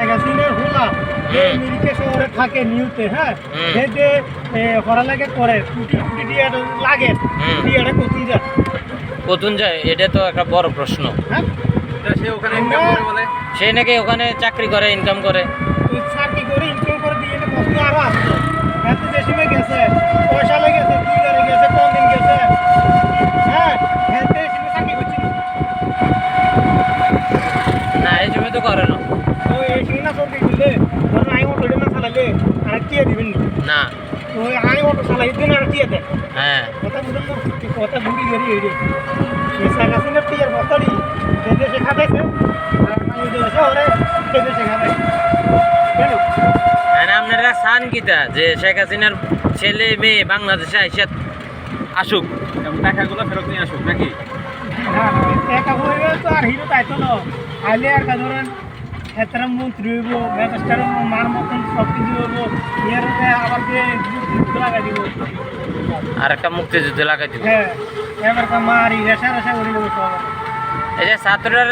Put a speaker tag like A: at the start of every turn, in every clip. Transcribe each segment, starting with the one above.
A: ম্যাগাজিনের হোলা যে
B: হুম।
A: মিরিকে শহরে থাকে নিউতে হ্যাঁ। সে যে হরা লাগে করে কুটি কুটি দিয়ে লাগে। দিয়ে এটা কোথায় যায়
B: কতুন যায় এটা তো একটা বড় প্রশ্ন।
A: হ্যাঁ?
C: সে ওখানে ইনকাম করে বলে।
B: সে নাকি ওখানে চাকরি করে ইনকাম করে।
A: চাকরি করে ইনকাম করে দিয়ে কষ্ট আরও আসতো এত বেশি মেয়ে গেছে পয়সা লেগেছে কি করে গেছে কোন দিন গেছে হ্যাঁ হ্যাঁ দেশে চাকরি করছি না।
B: না এই সময় তো করে না
A: তো এই সময় না সরকারি দিলে ধরুন আই অটো না চালাইলে আর কি দিবেন না।
B: না
A: তো অটো চালাই দিন আর কি দেয়
B: হ্যাঁ।
A: কথা না? কথা গাছে না দেশে খাটাইছে দেশে ওরে সে? দেশে কেন?
B: আপনারা চান কিতা যে শেখ হাসিনার ছেলে মেয়ে বাংলাদেশে আইসা আসুক?
C: এবং টাকাগুলো ফেরত নিয়ে আসুক নাকি?
A: হ্যাঁ হয়ে তো আর হিরো তাইতো না। আইলে আর কা ধরেন এতটা মন্ত্রী হইব ম্যাজিস্টার মার মতন সব কিছু হইব এর আবার যে যুদ্ধ লাগাই দিব।
B: আর একটা মুক্তিযুদ্ধ লাগাই দিব।
A: হ্যাঁ এবার মারি রেশা রেশা করে দেবো সব।
B: এই যে ছাত্ররা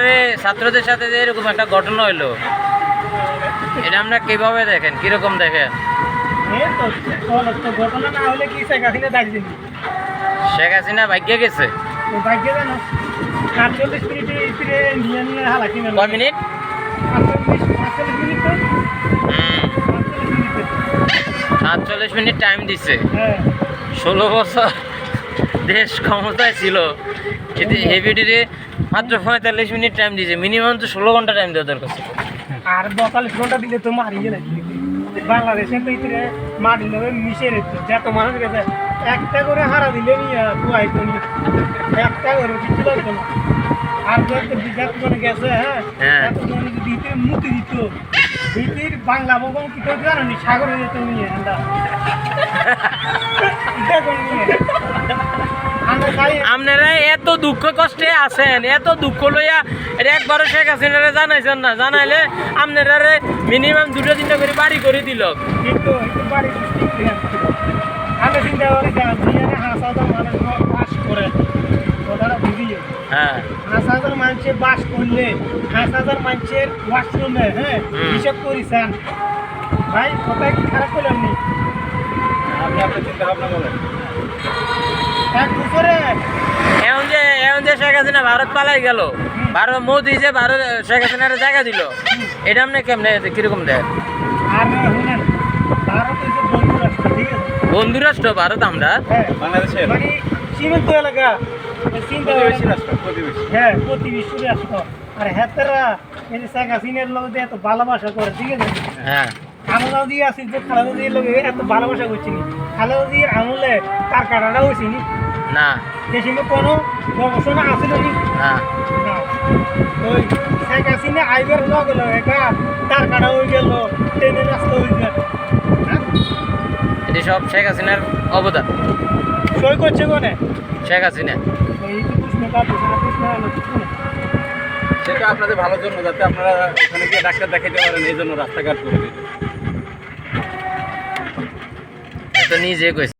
B: ছাত্রদের সাথে যে এরকম একটা ঘটনা হইল এটা আমরা কীভাবে দেখেন? কীরকম দেখেন?
A: ঘটনা না হলে কি শেখ হাসিনা
B: শেখ হাসিনা ভাগ্যে গেছে?
A: ভাগ্যে জানো আটচল্লিশ হালাকি
B: মিনিট? সাতচল্লিশ মিনিট টাইম দিছে।
A: হ্যাঁ
B: ষোলো বছর দেশ ক্ষমতায় ছিল। কিন্তু হেভিডিরে মাত্র পঁয়তাল্লিশ মিনিট টাইম দিয়েছে মিনিমাম তো ষোলো ঘণ্টা টাইম দেওয়া দরকার ছিল।
A: আর বতাল্লিশ ঘণ্টা দিলে তো মারিয়ে না বাংলাদেশে তো ইতিরে মারি নেবে মিশে রেখে যত মানুষ গেছে একটা করে হারা দিলে নিয়ে নিয়ে। একটা করে কিছু লাগতো না। আর করে গেছে হ্যাঁ
B: হ্যাঁ।
A: এতজন দিতে মুক্তি দিত। দিতির বাংলা বগম কি করে জানো নি? সাগর যেত নিয়ে আমরা। এটা কোন নিয়ে আমরা চাই
B: আপনারা এত দুঃখ কষ্টে আছেন এত দুঃখ লইয়া এটা একবারও শেখ হাসিনারে জানাইছেন না। জানাইলে আপনারা মিনিমাম দুটো তিনটা করে বাড়ি করে দিল।
A: কিন্তু বাড়ি আমরা চিন্তা করি হাঁস হাজার মানুষ বাস করে ওনারা বুঝিয়ে
B: হ্যাঁ
A: মানুষের বাস করলে হাঁস হাজার মানুষের ওয়াশরুমে হ্যাঁ। হিসাব করিছেন ভাই কোথায় কি খারাপ করলাম নি
C: আপনি আপনার চিন্তা ভাবনা বলেন।
A: এক বছরে
B: এখন যে এখন যে শেখ হাসিনা ভারত পালাই গেল ভারত মোদি যে ভারত শেখ হাসিনার জায়গা দিল এটা আপনি কেমনে কীরকম দেন?
A: আর শুনেন ভারত হচ্ছে বন্ধু রাষ্ট্র ঠিক আছে?
B: বন্ধু রাষ্ট্র ভারত আমরা?
A: হ্যাঁ।
C: বাংলাদেশের?
A: মানে সীমান্ত এলাকা। চিন্তা হ্যাঁ প্রতিবেশী রাষ্ট্র আর হেতারা এই যে শেখ হাসিনার লোক এত ভালোবাসা করে ঠিক আছে?
B: হ্যাঁ।
A: দিয়ে আসি যে খালেদা দিয়ে লোক এত ভালোবাসা করছি নি। খালেদা দিয়ে আমলে তার কাটাটা হয়েছি নি। কোনো গবেষণা আসিল নি। ওই শেখ হাসিনা আইবার লগে লগে তার কাটা হয়ে গেল ট্রেনের রাস্তা হয়ে গেল। হ্যাঁ?
B: এটি সব শেখ হাসিনার অবদান।
A: সই করছে কোনে?
B: শেখ হাসিনা।
C: সেটা আপনাদের ভালোর জন্য যাতে আপনারা ওখানে গিয়ে ডাক্তার দেখাতে পারেন এই জন্য রাস্তাঘাট করে দিতে
B: তো নিজে কইছে।